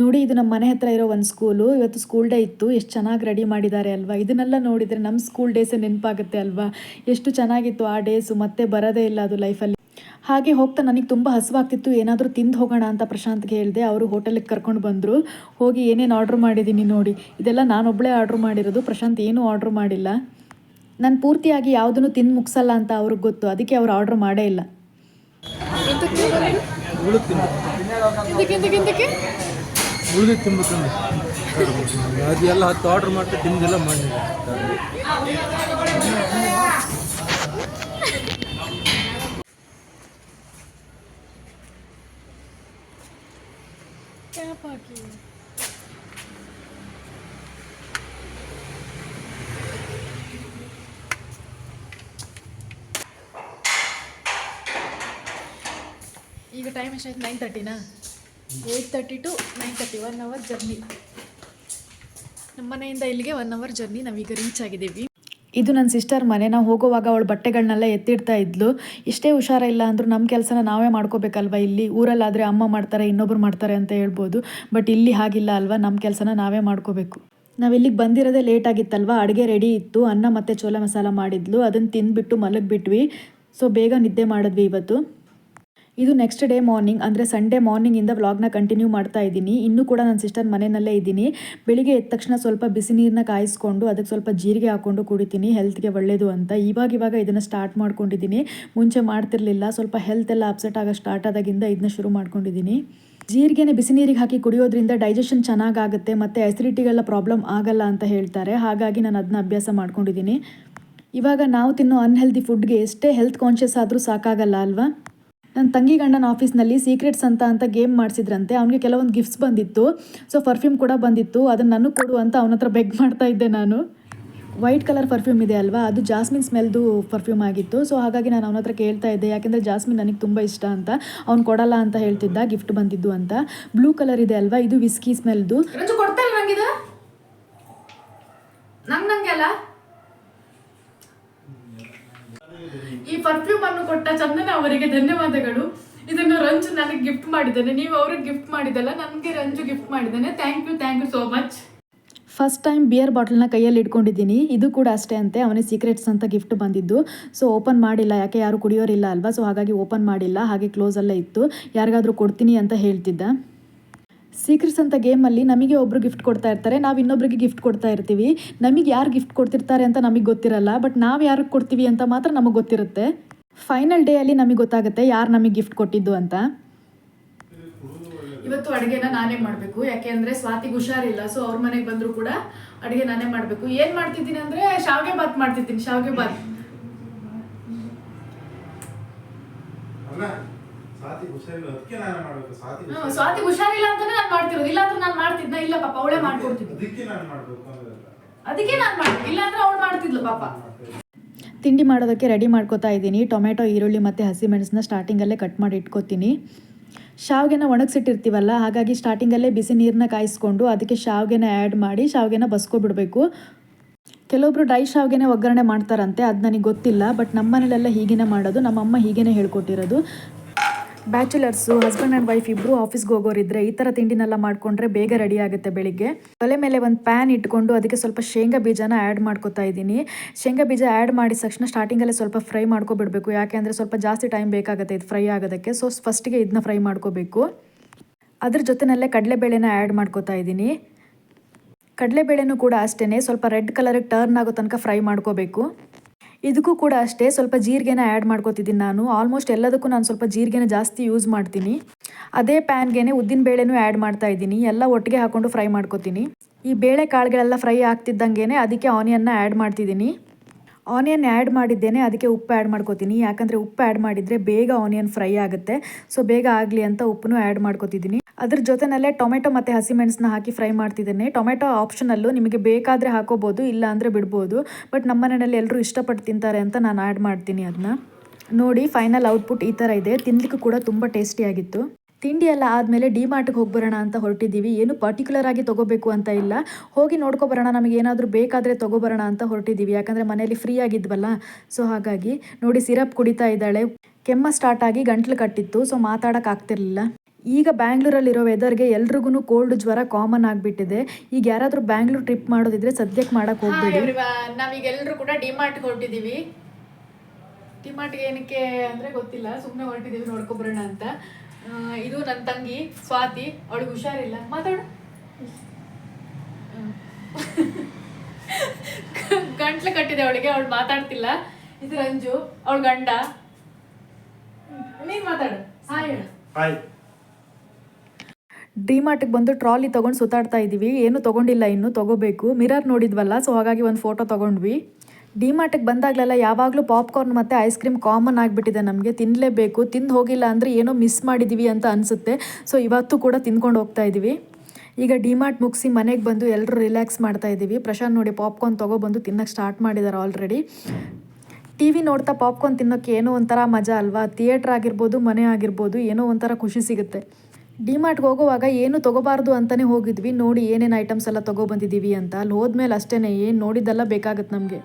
ನೋಡಿ ಇದು ನಮ್ಮ ಮನೆ ಹತ್ರ ಇರೋ ಒಂದು ಸ್ಕೂಲು. ಇವತ್ತು ಸ್ಕೂಲ್ ಡೇ ಇತ್ತು. ಎಷ್ಟು ಚೆನ್ನಾಗಿ ರೆಡಿ ಮಾಡಿದ್ದಾರೆ ಅಲ್ವಾ? ಇದನ್ನೆಲ್ಲ ನೋಡಿದರೆ ನಮ್ಮ ಸ್ಕೂಲ್ ಡೇಸೇ ನೆನಪಾಗುತ್ತೆ ಅಲ್ವಾ? ಎಷ್ಟು ಚೆನ್ನಾಗಿತ್ತು ಆ ಡೇಸು. ಮತ್ತೆ ಬರೋದೇ ಇಲ್ಲ ಅದು ಲೈಫಲ್ಲಿ. ಹಾಗೆ ಹೋಗ್ತಾ ನನಗೆ ತುಂಬ ಹಸುವಾಗ್ತಿತ್ತು. ಏನಾದರೂ ತಿಂದು ಹೋಗೋಣ ಅಂತ ಪ್ರಶಾಂತ್ಗೆ ಹೇಳಿದೆ. ಅವರು ಹೋಟೆಲಿಗೆ ಕರ್ಕೊಂಡು ಬಂದರು. ಹೋಗಿ ಏನೇನು ಆರ್ಡ್ರ್ ಮಾಡಿದ್ದೀನಿ ನೋಡಿ. ಇದೆಲ್ಲ ನಾನೊಬ್ಬಳೇ ಆರ್ಡ್ರ್ ಮಾಡಿರೋದು. ಪ್ರಶಾಂತ್ ಏನೂ ಆರ್ಡ್ರ್ ಮಾಡಿಲ್ಲ. ನಾನು ಪೂರ್ತಿಯಾಗಿ ಯಾವುದನ್ನು ತಿಂದು ಮುಗಿಸಲ್ಲ ಅಂತ ಅವ್ರಿಗೆ ಗೊತ್ತು. ಅದಕ್ಕೆ ಅವ್ರು ಆರ್ಡ್ರ್ ಮಾಡೇ ಇಲ್ಲ. ಉಳಿದು ತಿಂಬುತ್ತಂದು ಅದೆಲ್ಲ ಹತ್ತು ಆರ್ಡ್ರ್ ಮಾಡಿ ತಿಂದೆಲ್ಲ ಮಾಡಿ ಈಗ ಟೈಮ್ ಎಷ್ಟಾಯ್ತು? Nine ತರ್ಟಿನಾ eight thirty to nine thirty one hour journey ನಮ್ಮ ಮನೆಯಿಂದ ಇಲ್ಲಿಗೆ ಒನ್ ಅವರ್ ಜರ್ನಿ ನಾವೀಗ ರೀಚ್ ಆಗಿದ್ದೀವಿ. ಇದು ನನ್ನ ಸಿಸ್ಟರ್ ಮನೆ, ನಾವು ಹೋಗುವಾಗ ಅವಳು ಬಟ್ಟೆಗಳನ್ನೆಲ್ಲ ಎತ್ತಿಡ್ತಾ ಇದ್ಲು. ಇಷ್ಟೇ ಹುಷಾರಿಲ್ಲ ಅಂದರೂ ನಮ್ಮ ಕೆಲಸನ ನಾವೇ ಮಾಡ್ಕೋಬೇಕಲ್ವ ಇಲ್ಲಿ? ಊರಲ್ಲಾದರೆ ಅಮ್ಮ ಮಾಡ್ತಾರೆ, ಇನ್ನೊಬ್ರು ಮಾಡ್ತಾರೆ ಅಂತ ಹೇಳ್ಬೋದು. ಬಟ್ ಇಲ್ಲಿ ಹಾಗಿಲ್ಲ ಅಲ್ವಾ? ನಮ್ಮ ಕೆಲಸನ ನಾವೇ ಮಾಡ್ಕೋಬೇಕು. ನಾವು ಇಲ್ಲಿಗೆ ಬಂದಿರೋದೇ ಲೇಟ್ ಆಗಿತ್ತಲ್ವ? ಅಡುಗೆ ರೆಡಿ ಇತ್ತು, ಅನ್ನ ಮತ್ತು ಚೋಲೆ ಮಸಾಲ ಮಾಡಿದ್ಲು. ಅದನ್ನು ತಿಂದುಬಿಟ್ಟು ಮಲಗಿಬಿಟ್ವಿ. ಸೊ ಬೇಗ ನಿದ್ದೆ ಮಾಡಿದ್ವಿ ಇವತ್ತು. ಇದು ನೆಕ್ಸ್ಟ್ ಡೇ ಮಾರ್ನಿಂಗ್ ಅಂದರೆ ಸಂಡೇ ಮಾರ್ನಿಂಗಿಂದ ವ್ಲಾಗ್ನ ಕಂಟಿನ್ಯೂ ಮಾಡ್ತಾ ಇದ್ದೀನಿ. ಇನ್ನೂ ಕೂಡ ನನ್ನ ಸಿಸ್ಟರ್ ಮನೆಯಲ್ಲೇ ಇದ್ದೀನಿ. ಬೆಳಿಗ್ಗೆ ಎದ್ದ ತಕ್ಷಣ ಸ್ವಲ್ಪ ಬಿಸಿ ನೀರನ್ನ ಕಾಯಿಸ್ಕೊಂಡು ಅದಕ್ಕೆ ಸ್ವಲ್ಪ ಜೀರಿಗೆ ಹಾಕ್ಕೊಂಡು ಕುಡಿತೀನಿ. ಹೆಲ್ತ್ಗೆ ಒಳ್ಳೆಯದು ಅಂತ. ಇವಾಗ ಇವಾಗ ಇದನ್ನು ಸ್ಟಾರ್ಟ್ ಮಾಡ್ಕೊಂಡಿದ್ದೀನಿ. ಮುಂಚೆ ಮಾಡ್ತಿರಲಿಲ್ಲ. ಸ್ವಲ್ಪ ಹೆಲ್ತ್ ಎಲ್ಲ ಅಪ್ಸೆಟ್ ಆಗೋ ಸ್ಟಾರ್ಟ್ ಆದಾಗಿಂದ ಇದನ್ನ ಶುರು ಮಾಡ್ಕೊಂಡಿದ್ದೀನಿ. ಜೀರಿಗೆನೇ ಬಿಸಿ ನೀರಿಗೆ ಹಾಕಿ ಕುಡಿಯೋದ್ರಿಂದ ಡೈಜೆಷನ್ ಚೆನ್ನಾಗಾಗುತ್ತೆ ಮತ್ತು ಎಸಿಡಿಟಿಗೆಲ್ಲ ಪ್ರಾಬ್ಲಮ್ ಆಗಲ್ಲ ಅಂತ ಹೇಳ್ತಾರೆ. ಹಾಗಾಗಿ ನಾನು ಅದನ್ನ ಅಭ್ಯಾಸ ಮಾಡ್ಕೊಂಡಿದ್ದೀನಿ. ಇವಾಗ ನಾವು ತಿನ್ನೋ ಅನ್ಹೆಲ್ದಿ ಫುಡ್ಗೆ ಎಷ್ಟೇ ಹೆಲ್ತ್ ಕಾನ್ಷಿಯಸ್ ಆದರೂ ಸಾಕಾಗಲ್ಲ ಅಲ್ವಾ? ನನ್ನ ತಂಗಿ ಗಂಡನ ಆಫೀಸ್ನಲ್ಲಿ ಸೀಕ್ರೆಟ್ಸ್ ಅಂತ ಅಂತ ಗೇಮ್ ಮಾಡಿಸಿದ್ರಂತೆ. ಅವನಿಗೆ ಕೆಲವೊಂದು ಗಿಫ್ಟ್ಸ್ ಬಂದಿತ್ತು. ಸೊ ಪರ್ಫ್ಯೂಮ್ ಕೂಡ ಬಂದಿತ್ತು. ಅದನ್ನು ನನಗೆ ಕೊಡು ಅಂತ ಅವನ ಹತ್ರ ಬೆಗ್ ಮಾಡ್ತಾ ಇದ್ದೆ ನಾನು. ವೈಟ್ ಕಲರ್ ಪರ್ಫ್ಯೂಮ್ ಇದೆ ಅಲ್ವಾ? ಅದು ಜಾಸ್ಮಿನ್ ಸ್ಮೆಲ್ದು ಪರ್ಫ್ಯೂಮ್ ಆಗಿತ್ತು. ಸೊ ಹಾಗಾಗಿ ನಾನು ಅವನ ಹತ್ರ ಕೇಳ್ತಾ ಇದ್ದೆ. ಯಾಕೆಂದರೆ ಜಾಸ್ಮಿನ್ ನನಗೆ ತುಂಬ ಇಷ್ಟ ಅಂತ. ಅವ್ನು ಕೊಡಲ್ಲ ಅಂತ ಹೇಳ್ತಿದ್ದ ಗಿಫ್ಟ್ ಬಂದಿದ್ದು ಅಂತ. ಬ್ಲೂ ಕಲರ್ ಇದೆ ಅಲ್ವಾ? ಇದು ವಿಸ್ಕಿ ಸ್ಮೆಲ್ದು ನಂಗೆ ನಂಗೆ ಅಲ್ಲ ಈ ಪರ್ಫ್ಯೂಮ್ ಅನ್ನು ಕೊಟ್ಟ ಚಂದನ ಅವರಿಗೆ ಧನ್ಯವಾದಗಳು. ಇದನ್ನು ರಂಜು ನನಗೆ ಗಿಫ್ಟ್ ಮಾಡಿದ್ದಾನೆ. ನೀವು ಅವ್ರಿಗೆ ಗಿಫ್ಟ್ ಮಾಡಿದಲ್ಲ ನನಗೆ ರಂಜು ಗಿಫ್ಟ್ ಮಾಡಿದ್ದಾನೆ. Thank you thank you so much first time beer ಬಾಟಲ್ನ ಕೈಯಲ್ಲಿ ಇಟ್ಕೊಂಡಿದ್ದೀನಿ. ಇದು ಕೂಡ ಅಷ್ಟೇ ಅಂತೆ, ಅವನೇ ಸೀಕ್ರೆಟ್ಸ್ ಅಂತ ಗಿಫ್ಟ್ ಬಂದಿದ್ದು. ಸೊ ಓಪನ್ ಮಾಡಿಲ್ಲ. ಯಾಕೆ ಯಾರು ಕುಡಿಯೋರಿಲ್ಲ ಅಲ್ವಾ? ಸೊ ಹಾಗಾಗಿ ಓಪನ್ ಮಾಡಿಲ್ಲ. ಹಾಗೆ ಕ್ಲೋಸಲ್ಲೇ ಇತ್ತು. ಯಾರಿಗಾದರೂ ಕೊಡ್ತೀನಿ ಅಂತ ಹೇಳ್ತಿದ್ದ. ಸೀಕ್ರೆಟ್ಸ್ ಅಂತ ಗೇಮಲ್ಲಿ ನಮಗೆ ಒಬ್ಬರು ಗಿಫ್ಟ್ ಕೊಡ್ತಾ ಇರ್ತಾರೆ ನಾವು ಇನ್ನೊಬ್ಬರಿಗೆ ಗಿಫ್ಟ್ ಕೊಡ್ತಾ ಇರ್ತೀವಿ. ನಮಗೆ ಯಾರು ಗಿಫ್ಟ್ ಕೊಡ್ತಿರ್ತಾರೆ ಅಂತ ನಮಗೆ ಗೊತ್ತಿರಲ್ಲ ಬಟ್ ನಾವು ಯಾರಿಗೆ ಕೊಡ್ತೀವಿ ಅಂತ ಮಾತ್ರ ನಮಗೆ ಗೊತ್ತಿರುತ್ತೆ. ಫೈನಲ್ ಡೇ ಅಲ್ಲಿ ನಮಗೆ ಗೊತ್ತಾಗುತ್ತೆ ಯಾರು ನಮಗೆ ಗಿಫ್ಟ್ ಕೊಟ್ಟಿದ್ದು ಅಂತ. ಇವತ್ತು ಅಡುಗೆನ ನಾನೇ ಮಾಡಬೇಕು ಯಾಕೆ ಅಂದರೆ ಸ್ವಾತಿಗೆ ಹುಷಾರಿಲ್ಲ ಸೊ ಅವ್ರ ಮನೆಗೆ ಬಂದರೂ ಕೂಡ ಅಡುಗೆ ನಾನೇ ಮಾಡಬೇಕು. ಏನು ಮಾಡ್ತಿದ್ದೀನಿ ಅಂದರೆ ಶಾವಿಗೆ ಬಾತ್ ಮಾಡ್ತಿದ್ದೀನಿ ಶಾವಿಗೆ ಬಾತ್ ಸಾತಿ ಹುಷಾರಿಲ್ಲ. ಅದಕ್ಕೆ ನಾನು ಮಾಡ್ಬೇಕು? ಸಾತಿ ಹ್ಮ್, ಸ್ವಾತಿಗೆ ಹುಷಾರಿಲ್ಲ ಅಂತಾನೆ ನಾನು ಮಾಡ್ತಿರೋದು. ಇಲ್ಲ ಅಂದ್ರೆ ನಾನು ಮಾಡ್ತಿದ್ನ. ಇಲ್ಲ ಪಾಪ ಅವಳೇ ಮಾಡ್ಕೊಡ್ತಿದ್ದೆ ಅದಕ್ಕೆ ನಾನು ಮಾಡ್ತೀನಿ ಅದಕ್ಕೆ ನಾನು ಮಾಡ್ಬೇಕು. ಇಲ್ಲ ಅಂದ್ರೆ ಅವಳು ಮಾಡ್ತಿದ್ಲು ಪಾಪ. ತಿಂಡಿ ಮಾಡೋದಕ್ಕೆ ರೆಡಿ ಮಾಡ್ಕೋತಾ ಇದ್ದೀನಿ. ಟೊಮೆಟೊ ಈರುಳ್ಳಿ ಮತ್ತು ಹಸಿಮೆಣಸನ್ನ ಸ್ಟಾರ್ಟಿಂಗಲ್ಲೇ ಕಟ್ ಮಾಡಿ ಇಟ್ಕೋತೀನಿ. ಶಾವಿಗೆನ ಒಣಗಿಸಿಟ್ಟಿರ್ತೀವಲ್ಲ ಹಾಗಾಗಿ ಸ್ಟಾರ್ಟಿಂಗಲ್ಲೇ ಬಿಸಿ ನೀರನ್ನ ಕಾಯಿಸ್ಕೊಂಡು ಅದಕ್ಕೆ ಶಾವಿಗೆನ ಆ್ಯಡ್ ಮಾಡಿ ಶಾವಿಗೆನ ಬಸ್ಕೊಬಿಡಬೇಕು. ಕೆಲವೊಬ್ರು ಡ್ರೈ ಶಾವಿಗೆನೇ ಒಗ್ಗರಣೆ ಮಾಡ್ತಾರಂತೆ ಅದು ನನಗೆ ಗೊತ್ತಿಲ್ಲ ಬಟ್ ನಮ್ಮ ಮನೇಲೆಲ್ಲ ಹೀಗೇನೆ ಮಾಡೋದು. ನಮ್ಮಮ್ಮ ಹೀಗೇನೆ ಹೇಳ್ಕೊಟ್ಟಿರೋದು. ಬ್ಯಾಚುಲರ್ಸು, ಹಸ್ಬೆಂಡ್ ಆ್ಯಂಡ್ ವೈಫ್ ಇಬ್ಬರು ಆಫೀಸ್ಗೆ ಹೋಗೋರಿದ್ರೆ ಈ ಥರ ತಿಂಡಿನೆಲ್ಲ ಮಾಡಿಕೊಂಡ್ರೆ ಬೇಗ ರೆಡಿ ಆಗುತ್ತೆ ಬೆಳಿಗ್ಗೆ. ಒಲೆ ಮೇಲೆ ಒಂದು ಪ್ಯಾನ್ ಇಟ್ಕೊಂಡು ಅದಕ್ಕೆ ಸ್ವಲ್ಪ ಶೇಂಗಾ ಬೀಜನ ಆ್ಯಡ್ ಮಾಡ್ಕೊತಾ ಇದ್ದೀನಿ. ಶೇಂಗಾ ಬೀಜ ಆ್ಯಡ್ ಮಾಡಿದ ತಕ್ಷಣ ಸ್ಟಾರ್ಟಿಂಗಲ್ಲೇ ಸ್ವಲ್ಪ ಫ್ರೈ ಮಾಡ್ಕೊಬಿಡಬೇಕು. ಯಾಕೆ ಅಂದರೆ ಸ್ವಲ್ಪ ಜಾಸ್ತಿ ಟೈಮ್ ಬೇಕಾಗುತ್ತೆ ಇದು ಫ್ರೈ ಆಗೋದಕ್ಕೆ. ಸೊ ಫಸ್ಟಿಗೆ ಇದನ್ನ ಫ್ರೈ ಮಾಡ್ಕೋಬೇಕು. ಅದ್ರ ಜೊತೆನಲ್ಲೇ ಕಡಲೆಬೇಳೆನ ಆ್ಯಡ್ ಮಾಡ್ಕೋತಾ ಇದ್ದೀನಿ. ಕಡಲೆಬೇಳೆನೂ ಕೂಡ ಅಷ್ಟೇ ಸ್ವಲ್ಪ ರೆಡ್ ಕಲರಿಗೆ ಟರ್ನ್ ಆಗೋ ತನಕ ಫ್ರೈ ಮಾಡ್ಕೋಬೇಕು. ಇದಕ್ಕೂ ಕೂಡ ಅಷ್ಟೇ ಸ್ವಲ್ಪ ಜೀರಿಗೆನ ಆ್ಯಡ್ ಮಾಡ್ಕೋತಿದ್ದೀನಿ ನಾನು. ಆಲ್ಮೋಸ್ಟ್ ಎಲ್ಲದಕ್ಕೂ ನಾನು ಸ್ವಲ್ಪ ಜೀರಿಗೆನ ಜಾಸ್ತಿ ಯೂಸ್ ಮಾಡ್ತೀನಿ. ಅದೇ ಪ್ಯಾನ್ಗೆನೆ ಉದ್ದಿನ ಬೇಳೆನೂ ಆ್ಯಡ್ ಮಾಡ್ತಾ ಇದ್ದೀನಿ. ಎಲ್ಲ ಒಟ್ಟಿಗೆ ಹಾಕೊಂಡು ಫ್ರೈ ಮಾಡ್ಕೋತೀನಿ. ಈ ಬೇಳೆ ಕಾಳುಗಳೆಲ್ಲ ಫ್ರೈ ಆಗ್ತಿದ್ದಂಗೆ ಅದಕ್ಕೆ ಆನಿಯನ್ನ ಆ್ಯಡ್ ಮಾಡ್ತಿದ್ದೀನಿ. ಆನಿಯನ್ ಆ್ಯಡ್ ಮಾಡಿದ್ದೇನೆ, ಅದಕ್ಕೆ ಉಪ್ಪು ಆ್ಯಡ್ ಮಾಡ್ಕೋತೀನಿ. ಯಾಕಂದರೆ ಉಪ್ಪು ಆ್ಯಡ್ ಮಾಡಿದರೆ ಬೇಗ ಆನಿಯನ್ ಫ್ರೈ ಆಗುತ್ತೆ. ಸೊ ಬೇಗ ಆಗಲಿ ಅಂತ ಉಪ್ಪನ್ನು ಆ್ಯಡ್ ಮಾಡ್ಕೋತಿದ್ದೀನಿ. ಅದ್ರ ಜೊತೆನಲ್ಲೇ ಟೊಮೆಟೊ ಮತ್ತು ಹಸಿಮೆಣಸನ್ನ ಹಾಕಿ ಫ್ರೈ ಮಾಡ್ತಿದ್ದೇನೆ. ಟೊಮೆಟೊ ಆಪ್ಷನಲ್ಲು ನಿಮಗೆ ಬೇಕಾದರೆ ಹಾಕೋಬೋದು, ಇಲ್ಲ ಅಂದರೆ ಬಿಡ್ಬೋದು. ಬಟ್ ನಮ್ಮ ಮನೆಯಲ್ಲಿ ಎಲ್ಲರೂ ಇಷ್ಟಪಟ್ಟು ತಿಂತಾರೆ ಅಂತ ನಾನು ಆ್ಯಡ್ ಮಾಡ್ತೀನಿ ಅದನ್ನ ನೋಡಿ ಫೈನಲ್ ಔಟ್ಪುಟ್ ಈ ಥರ ಇದೆ. ತಿನ್ಲಿಕ್ಕೂ ಕೂಡ ತುಂಬ ಟೇಸ್ಟಿಯಾಗಿತ್ತು ತಿಂಡಿ ಎಲ್ಲ ಆದಮೇಲೆ ಡಿ ಮಾರ್ಟ್ಗೆ ಹೋಗಿ ಬರೋಣ ಅಂತ ಹೊರಟಿದ್ದೀವಿ. ಏನು ಪರ್ಟಿಕ್ಯುಲರ್ ಆಗಿ ತೊಗೋಬೇಕು ಅಂತ ಇಲ್ಲ. ಹೋಗಿ ನೋಡ್ಕೊ ಬರೋಣ. ನಮಗೆ ಏನಾದರೂ ಬೇಕಾದರೆ ತೊಗೊಬರೋಣ ಅಂತ ಹೊರಟಿದ್ದೀವಿ. ಯಾಕಂದರೆ ಮನೆಯಲ್ಲಿ ಫ್ರೀ ಆಗಿದ್ವಲ್ಲ. ಸೊ ಹಾಗಾಗಿ ನೋಡಿ ಸಿರಪ್ ಕುಡಿತಾ ಇದ್ದಾಳೆ. ಕೆಮ್ಮ ಸ್ಟಾರ್ಟ್ ಆಗಿ ಗಂಟ್ಲು ಕಟ್ಟಿತ್ತು. ಸೊ ಮಾತಾಡೋಕ್ಕಾಗ್ತಿರ್ಲಿಲ್ಲ ಈಗ ಬ್ಯಾಂಗ್ಳೂರಲ್ಲಿರೋ ವೆದರ್ಗೆ ಎಲ್ರಿಗೂ ಕೋಲ್ಡ್ ಜ್ವರ ಕಾಮನ್ ಆಗಿಬಿಟ್ಟಿದೆ. ಈಗ ಯಾರಾದರೂ ಬ್ಯಾಂಗ್ಳೂರ್ ಟ್ರಿಪ್ ಮಾಡೋದಿದ್ರೆ ಸದ್ಯಕ್ಕೆ ಮಾಡಕ್ಕೆ ಹೋಗ್ಬೇಡಿ. ನಾವೀಗ ಎಲ್ಲರೂ ಕೂಡ ಡಿಮಾರ್ಟ್ಗೆ ಹೊರಟಿದ್ದೀವಿ. ಡಿಮಾರ್ಟ್ಗೆ ಏನಕ್ಕೆ ಅಂದರೆ ಗೊತ್ತಿಲ್ಲ. ಸುಮ್ಮನೆ ಹೊರಟಿದ್ದೀವಿ ನೋಡ್ಕೊಬರೋಣ ಅಂತ. ಇದು ನನ್ನ ತಂಗಿ ಸ್ವಾತಿ ಅವಳಿಗೆ ಹುಷಾರಿಲ್ಲ. ಮಾತಾಡು. ಗಂಟ್ಲು ಕಟ್ಟಿದೆ ಅವಳಿಗೆ ಅವಳು ಮಾತಾಡ್ತಿಲ್ಲ. ಇದು ರಂಜು ಅವಳ ಗಂಡ. ನೀನ್ ಮಾತಾಡು. ಹಾಯ್ ಹೇಳು. ಹಾಯ್ ಡಿಮಾರ್ಟಿಗೆ ಬಂದು ಟ್ರಾಲಿ ತೊಗೊಂಡು ಸುತ್ತಾಡ್ತಾ ಇದ್ದೀವಿ ಏನು ತೊಗೊಂಡಿಲ್ಲ ಇನ್ನು ತೊಗೋಬೇಕು. ಮಿರರ್ ನೋಡಿದ್ವಲ್ಲ ಸೊ ಹಾಗಾಗಿ ಒಂದು ಫೋಟೋ ತೊಗೊಂಡ್ವಿ. ಡಿಮಾರ್ಟಿಗೆ ಬಂದಾಗಲೆಲ್ಲ ಯಾವಾಗಲೂ ಪಾಪ್ಕಾರ್ನ್ ಮತ್ತು ಐಸ್ ಕ್ರೀಮ್ ಕಾಮನ್ ಆಗಿಬಿಟ್ಟಿದೆ ನಮಗೆ. ತಿನ್ನಲೇಬೇಕು ತಿಂದು ಹೋಗಿಲ್ಲ ಅಂದರೆ ಏನೋ ಮಿಸ್ ಮಾಡಿದ್ದೀವಿ ಅಂತ ಅನಿಸುತ್ತೆ. ಸೊ, ಇವತ್ತು ಕೂಡ ತಿಂದ್ಕೊಂಡು ಹೋಗ್ತಾ ಇದ್ದೀವಿ ಈಗ ಡಿಮಾರ್ಟ್ ಮುಗಿಸಿ ಮನೆಗೆ ಬಂದು ಎಲ್ಲರೂ ರಿಲ್ಯಾಕ್ಸ್ ಮಾಡ್ತಾ ಇದ್ದೀವಿ ಪ್ರಶಾಂತ್ ನೋಡಿ ಪಾಪ್ಕಾರ್ನ್ ತೊಗೊಬಂದು ತಿನ್ನಕ್ಕೆ ಸ್ಟಾರ್ಟ್ ಮಾಡಿದ್ದಾರೆ ಆಲ್ರೆಡಿ. ಟಿ ವಿ ನೋಡ್ತಾ ಪಾಪ್ಕಾರ್ನ್ ತಿನ್ನೋಕ್ಕೆ ಏನೋ ಒಂಥರ ಮಜಾ ಅಲ್ವಾ? ಥಿಯೇಟ್ರ್ ಆಗಿರ್ಬೋದು, ಮನೆ ಆಗಿರ್ಬೋದು, ಏನೋ ಒಂಥರ ಖುಷಿ ಸಿಗುತ್ತೆ. ಡಿಮಾರ್ಟ್ಗೆ ಹೋಗುವಾಗ ಏನು ತೊಗೋಬಾರ್ದು ಅಂತಲೇ ಹೋಗಿದ್ವಿ. ನೋಡಿ ಏನೇನು ಐಟಮ್ಸ್ ಎಲ್ಲ ತೊಗೊಬಂದಿದ್ದೀವಿ ಅಂತ. ಅಲ್ಲಿ ಹೋದ್ಮೇಲೆ ಅಷ್ಟೇ ಏನು ನೋಡಿದ್ದೆಲ್ಲ ಬೇಕಾಗುತ್ತೆ ನಮಗೆ.